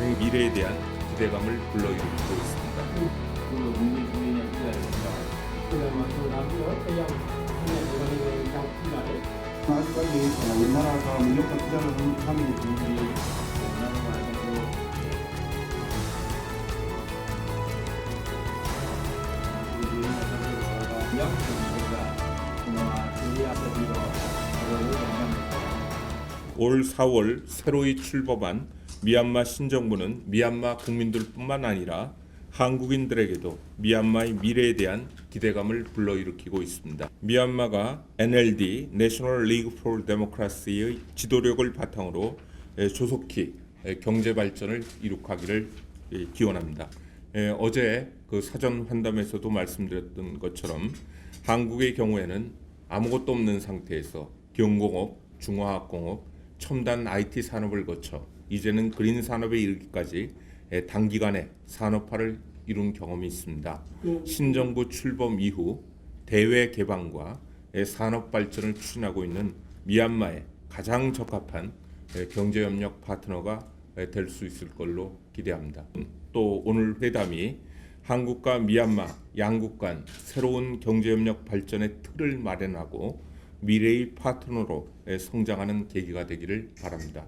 의 미래에 대한 기대감을 불러일으키고 있습니다. 올 4월 새로이 출범한 미얀마 신정부는 미얀마 국민들뿐만 아니라 한국인들에게도 미얀마의 미래에 대한 기대감을 불러일으키고 있습니다. 미얀마가 NLD (National League for Democracy의 지도력을 바탕으로 에, 조속히 에, 경제 발전을 이룩하기를 예, 기원합니다. 에, 어제 그 사전 환담에서도 말씀드렸던 것처럼 한국의 경우에는 아무것도 없는 상태에서 경공업, 중화학공업, 첨단 IT 산업을 거쳐 이제는 그린 산업에 이르기까지 에, 단기간에 산업화를 이룬 경험이 있습니다. 신정부 출범 이후 대외 개방과 에, 산업 발전을 추진하고 있는 미얀마에 가장 적합한 에, 경제 협력 파트너가 될 수 있을 걸로 기대합니다. 또 오늘 회담이 한국과 미얀마 양국 간 새로운 경제 협력 발전의 틀을 마련하고 미래의 파트너로 에, 성장하는 계기가 되기를 바랍니다.